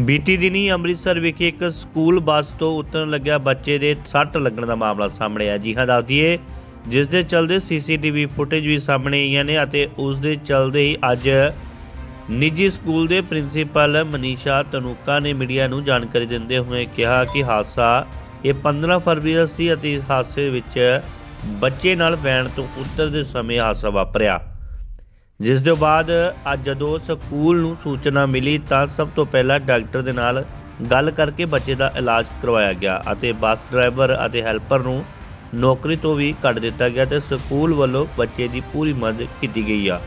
ਬੀਤੀ ਦਿਨੀ ਅੰਮ੍ਰਿਤਸਰ ਵਿਖੇ ਇੱਕ ਸਕੂਲ ਬੱਸ ਤੋਂ ਉਤਰਨ ਲੱਗਿਆ ਬੱਚੇ ਦੇ ਸੱਟ ਲੱਗਣ ਦਾ ਮਾਮਲਾ ਸਾਹਮਣੇ ਆਇਆ। ਜੀ ਹਾਂ, ਦੱਸ ਦਈਏ, ਜਿਸ ਦੇ ਚਲਦੇ ਸੀਸੀਟੀਵੀ ਫੁਟੇਜ ਵੀ ਸਾਹਮਣੇ ਆਈਆਂ ਨੇ ਅਤੇ ਉਸ ਦੇ ਚਲਦੇ ਹੀ ਅੱਜ ਨਿੱਜੀ ਸਕੂਲ ਦੇ ਪ੍ਰਿੰਸੀਪਲ ਮਨੀਸ਼ਾ ਤਨੂਕਾ ਨੇ ਮੀਡੀਆ ਨੂੰ ਜਾਣਕਾਰੀ ਦਿੰਦੇ ਹੋਏ ਕਿਹਾ ਕਿ ਹਾਦਸਾ ਇਹ 15 ਫਰਵਰੀ ਦਾ ਸੀ ਅਤੇ ਇਸ ਹਾਦਸੇ ਵਿੱਚ ਬੱਚੇ ਨਾਲ ਵੈਨ ਤੋਂ ਉਤਰਦੇ ਸਮੇਂ ਹਾਦਸਾ ਵਾਪਰਿਆ। ਜਿਸ ਦੇ ਬਾਅਦ ਅੱਜ ਜਦੋਂ ਸਕੂਲ ਨੂੰ ਸੂਚਨਾ ਮਿਲੀ ਤਾਂ ਸਭ ਤੋਂ ਪਹਿਲਾਂ ਡਾਕਟਰ ਦੇ ਨਾਲ ਗੱਲ ਕਰਕੇ ਬੱਚੇ ਦਾ ਇਲਾਜ ਕਰਵਾਇਆ ਗਿਆ ਅਤੇ ਬੱਸ ਡਰਾਈਵਰ ਅਤੇ ਹੈਲਪਰ ਨੂੰ ਨੌਕਰੀ ਤੋਂ ਵੀ ਕੱਢ ਦਿੱਤਾ ਗਿਆ ਤੇ ਸਕੂਲ ਵੱਲੋਂ ਬੱਚੇ ਦੀ ਪੂਰੀ ਮਦਦ ਕੀਤੀ ਗਈ ਆ।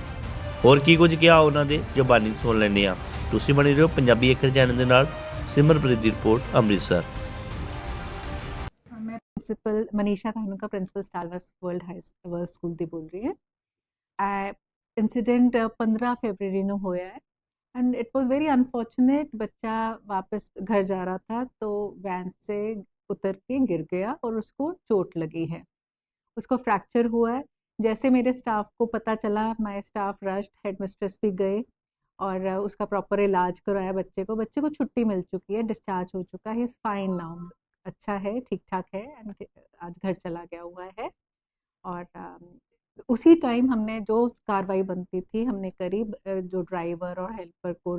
ਹੋਰ ਕੀ ਕੁਝ ਕਿਹਾ ਉਹਨਾਂ ਦੇ? ਜ਼ਬਾਨੀ ਸੁਣ ਲੈਣੇ ਆ ਤੁਸੀਂ ਬਣੇ ਰਹੋ ਪੰਜਾਬੀ ਅਖਰ ਚੈਨਲ ਦੇ ਨਾਲ। ਸਿਮਰਪ੍ਰੀਤ ਦੀ ਰਿਪੋਰਟ, ਅੰਮ੍ਰਿਤਸਰ। ਮੈਂ principal Manisha Kanunka principal stalwarts world high school ਦੀ ਬੋਲ ਰਹੀ ਹਾਂ। इंसिडेंट uh, पंद्रह फेबररी नो होया है। And it was very unfortunate बच्चा वापस घर जा रहा था तो वैन से उतर के गिर गया और उसको चोट लगी है। उसको फ्रैक्चर हुआ है। जैसे मेरे स्टाफ को पता चला my staff rushed headmistress भी गए और उसका प्रॉपर इलाज करवाया बच्चे को। बच्चे को छुट्टी मिल चुकी है डिस्चार्ज हो चुका है। इज़ फाइन नाउ अच्छा है ठीक ठाक है। एंड आज घर चला गया हुआ है। और um, उसी टाइम हमने जो कार्रवाई बनती थी हमने करी जो ड्राइवर और हेल्पर को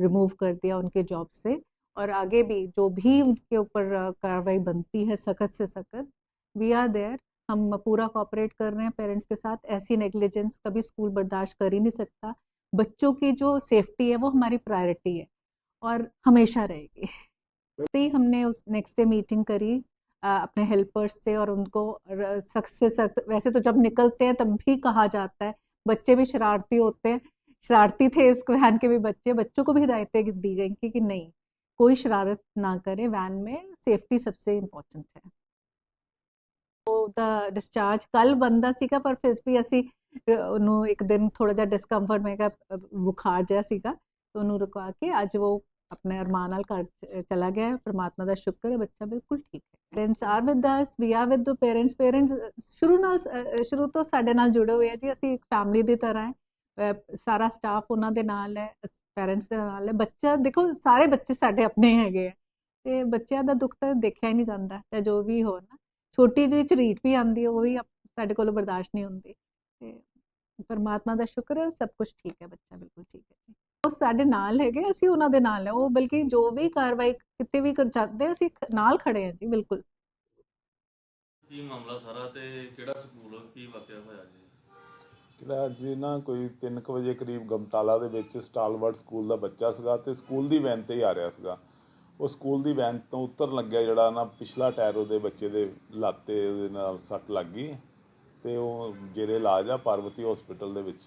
रिमूव कर दिया उनके जॉब से और आगे भी जो भी उनके ऊपर कार्रवाई बनती है सख्त से सख्त वी आर देयर हम पूरा कॉपरेट कर रहे हैं पेरेंट्स के साथ। ऐसी नेग्लिजेंस कभी स्कूल बर्दाश्त कर ही नहीं सकता। बच्चों की जो सेफ्टी है वो हमारी प्रायोरिटी है और हमेशा रहेगी। तो ही हमने उस नेक्स्ट डे मीटिंग करी। अपने हेल्पर्स से और उनको र- सख्त से सख्त वैसे तो जब निकलते हैं तब भी कहा जाता है बच्चे भी शरारती होते हैं शरारती थे इस वैन के भी बच्चे बच्चों को भी हिदायतें दी गई कि, कि नहीं कोई शरारत ना करे वैन में सेफ्टी सबसे इम्पोर्टेंट है ਉਹਦਾ ਡਿਸਚਾਰਜ ਕੱਲ ਬੰਦਾ ਸੀਗਾ ਪਰ ਫਿਰ ਵੀ ਅਸੀਂ ਅ, ਉਹਨੂੰ ਇੱਕ ਦਿਨ ਥੋੜਾ ਜਿਹਾ ਡਿਸਕੰਫਰਟ ਮੈਂ ਕਿਹਾ ਅ, ਬੁਖਾਰ ਜਿਹਾ ਸੀਗਾ ਤੇ ਉਹਨੂੰ ਰੁਕਵਾ ਕੇ ਅੱਜ ਉਹ ਆਪਣੇ ਅਰਮਾਨ ਨਾਲ ਘਰ ਚਲਾ ਗਿਆ ਪਰਮਾਤਮਾ ਦਾ ਸ਼ੁਕਰ ਹੈ ਬੱਚਾ ਬਿਲਕੁਲ ਠੀਕ ਹੈ parents are with us we are with the parents parents ਸ਼ੁਰੂ ਨਾਲ ਸ਼ੁਰੂ ਤੋਂ ਸਾਡੇ ਨਾਲ ਜੁੜੇ ਹੋਏ ਆ ਜੀ ਅਸੀਂ ਇੱਕ ਫੈਮਿਲੀ ਦੀ ਤਰ੍ਹਾਂ ਹੈ ਸਾਰਾ ਸਟਾਫ ਉਹਨਾਂ ਦੇ ਨਾਲ ਹੈ ਪੇਰੈਂਟਸ ਦੇ ਨਾਲ ਹੈ ਬੱਚਾ ਦੇਖੋ ਸਾਰੇ ਬੱਚੇ ਸਾਡੇ ਆਪਣੇ ਹੈਗੇ ਆ ਤੇ ਬੱਚਿਆਂ ਦਾ ਦੁੱਖ ਤਾਂ ਦੇਖਿਆ ਹੀ ਨਹੀਂ ਜਾਂਦਾ ਚਾਹੇ ਜੋ ਵੀ ਹੋ ਨਾ ਛੋਟੀ ਜਿਹੀ ਝਰੀਟ ਵੀ ਆਂਦੀ ਉਹ ਵੀ ਸਾਡੇ ਕੋਲੋਂ ਬਰਦਾਸ਼ਤ ਨਹੀਂ ਹੁੰਦੀ ਤੇ ਪਰਮਾਤਮਾ ਦਾ ਸ਼ੁਕਰ ਹੈ ਸਭ ਕੁਝ ਠੀਕ ਹੈ ਬੱਚਾ ਬਿਲਕੁਲ ਠੀਕ ਹੈ ਜੀ ਉਹ ਸਾਡੇ ਨਾਲ ਹੈਗੇ ਅਸੀਂ ਉਹਨਾਂ ਦੇ ਨਾਲ ਹੈ। ਉਹ ਬਲਕਿ ਜੋ ਵੀ ਕਾਰਵਾਈ ਕਿਤੇ ਵੀ ਕਰ ਜਾਂਦੇ ਅਸੀਂ ਨਾਲ ਖੜੇ ਹਾਂ ਜੀ ਬਿਲਕੁਲ। ਕੀ ਮਾਮਲਾ ਸਾਰਾ ਤੇ ਕਿਹੜਾ ਸਕੂਲ ਕੀ ਵਾਕਿਆ ਹੋਇਆ ਜੀ? ਜਿਹੜਾ ਅੱਜ ਨਾ ਕੋਈ 3:00 ਵਜੇ ਕਰੀਬ ਗਮਟਾਲਾ ਦੇ ਵਿੱਚ ਸਟਾਲਵਰਡ ਸਕੂਲ ਦਾ ਬੱਚਾ ਸੀਗਾ ਤੇ ਸਕੂਲ ਦੀ ਵੈਨ ਤੇ ਹੀ ਆ ਰਿਹਾ ਸੀਗਾ। ਉਹ ਸਕੂਲ ਦੀ ਵੈਨ ਤੋਂ ਉਤਰਨ ਲੱਗਿਆ ਜਿਹੜਾ ਨਾ ਪਿਛਲਾ ਟਾਇਰ ਉਹਦੇ ਬੱਚੇ ਦੇ ਲਾਤੇ ਉਹਦੇ ਨਾਲ ਸੱਟ ਲੱਗ ਗਈ ਤੇ ਉਹ ਜੇਰੇ ਇਲਾਜ ਆ ਪਾਰਵਤੀ ਹਸਪੀਟਲ ਦੇ ਵਿੱਚ।